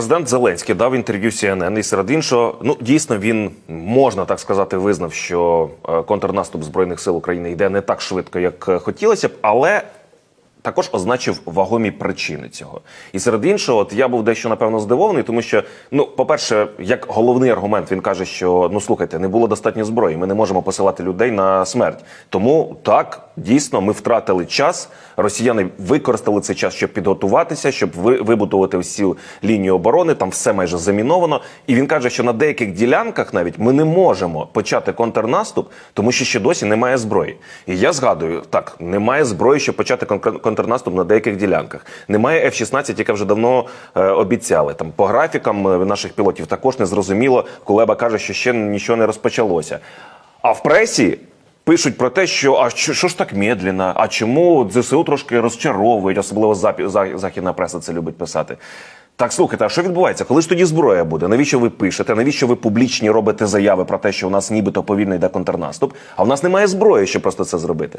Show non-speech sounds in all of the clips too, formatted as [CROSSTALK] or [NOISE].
Президент Зеленський дав інтерв'ю CNN, і серед іншого, ну дійсно він можна так сказати, визнав, що е, контрнаступ збройних сил України йде не так швидко, як е, хотілося б, але також означив вагомі причини цього. І серед іншого, от я був дещо напевно здивований, тому що, ну, по-перше, як головний аргумент, він каже, що ну слухайте, не було достатньо зброї, ми не можемо посилати людей на смерть. Тому так дійсно ми втратили час. Росіяни використали цей час, щоб підготуватися, щоб ви вибудувати всю лінію оборони. Там все майже заміновано. І він каже, що на деяких ділянках навіть ми не можемо почати контрнаступ, тому що ще досі немає зброї. І я згадую, так немає зброї, щоб почати конкр- контрнаступ на деяких ділянках. Немає F-16, яке вже давно е, обіцяли. Там по графікам е, наших пілотів також не зрозуміло. Кулеба каже, що ще нічого не розпочалося. А в пресі пишуть про те, що а що, що ж так медленно, а чому ЗСУ трошки розчаровують, особливо західна преса це любить писати. Так, слухайте, а що відбувається? Коли ж тоді зброя буде? Навіщо ви пишете? Навіщо ви публічні робите заяви про те, що у нас нібито повільно йде контрнаступ, а в нас немає зброї, щоб просто це зробити?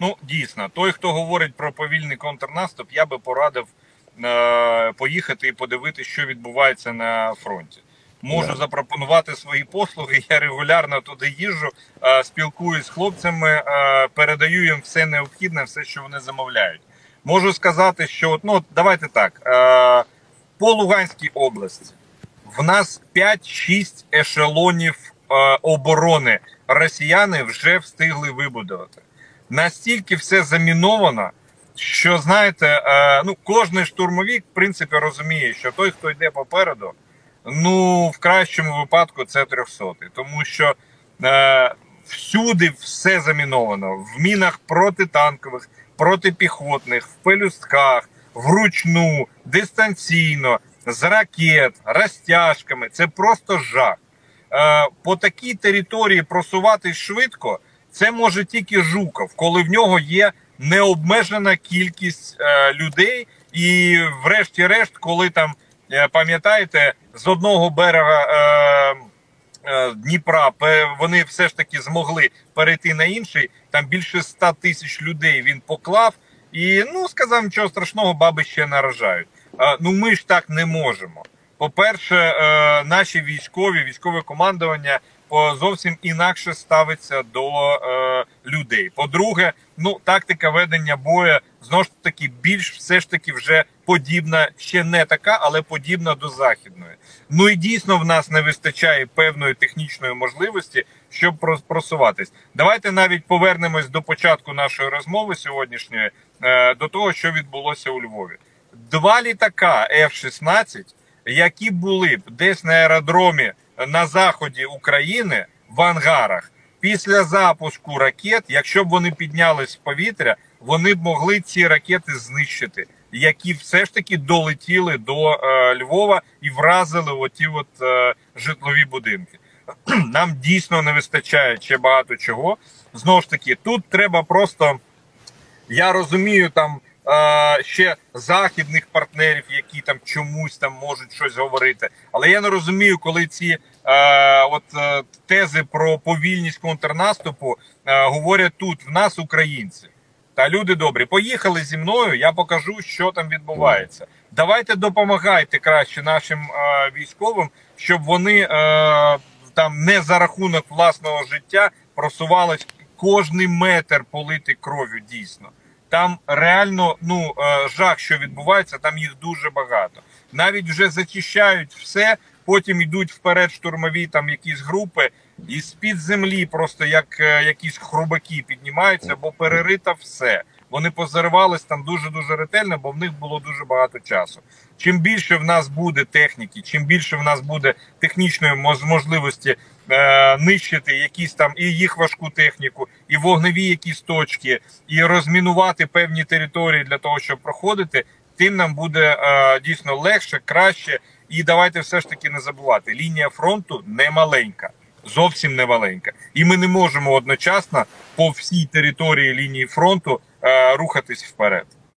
Ну, дійсно, той, хто говорить про повільний контрнаступ, я би порадив е, поїхати і подивитися, що відбувається на фронті. Можу Да. запропонувати свої послуги. Я регулярно туди їжджу, е, спілкуюсь з хлопцями, е, передаю їм все необхідне, все, що вони замовляють. Можу сказати, що ну, давайте так. Е, по Луганській області в нас 5-6 ешелонів е, оборони росіяни вже встигли вибудувати. Настільки все заміновано, що знаєте, е, ну кожний штурмовік, в принципі, розуміє, що той, хто йде попереду, ну в кращому випадку це 300 тому що е, всюди все заміновано в мінах протитанкових, протипіхотних, в пелюстках, вручну, дистанційно, з ракет, розтяжками. Це просто жах. Е, по такій території просуватись швидко, це може тільки Жуков, коли в нього є необмежена кількість е, людей, і врешті-решт, коли там е, пам'ятаєте, з одного берега е, е, Дніпра вони все ж таки змогли перейти на інший. Там більше 100 тисяч людей він поклав. І ну сказав, нічого страшного, баби ще наражають. Е, ну ми ж так не можемо. По-перше, е, наші військові, військове командування зовсім інакше ставиться до е, людей. По-друге, ну тактика ведення бою знову ж таки більш все ж таки вже подібна, ще не така, але подібна до західної. Ну і дійсно в нас не вистачає певної технічної можливості, щоб просуватись. Давайте навіть повернемось до початку нашої розмови сьогоднішньої, е, до того, що відбулося у Львові. Два літака F-16, які були б десь на аеродромі на заході України в ангарах. Після запуску ракет, якщо б вони піднялись в повітря, вони б могли ці ракети знищити, які все ж таки долетіли до е, Львова і вразили оті от е, житлові будинки. [CLEARS THROAT] Нам дійсно не вистачає ще багато чого. Знову ж таки, тут треба просто я розумію там ще західних партнерів, які там чомусь там можуть щось говорити. Але я не розумію, коли ці е, от е, тези про повільність контрнаступу е, говорять тут, в нас українці. Та люди добрі, поїхали зі мною. Я покажу, що там відбувається. Давайте допомагайте краще нашим е, військовим, щоб вони е, там не за рахунок власного життя просувались кожний метр полити кров'ю. Дійсно, там реально ну е, жах, що відбувається. Там їх дуже багато. Навіть вже зачищають все. Потім йдуть вперед штурмові там якісь групи, і з під землі просто як е, якісь хрубаки піднімаються, бо перерито все. Вони позаривались там дуже дуже ретельно, бо в них було дуже багато часу. Чим більше в нас буде техніки, чим більше в нас буде технічної можливості е, нищити якісь там і їх важку техніку, і вогневі якісь точки, і розмінувати певні території для того, щоб проходити, тим нам буде е, дійсно легше, краще. І давайте все ж таки не забувати, лінія фронту не маленька, зовсім не маленька, і ми не можемо одночасно по всій території лінії фронту рухатись вперед.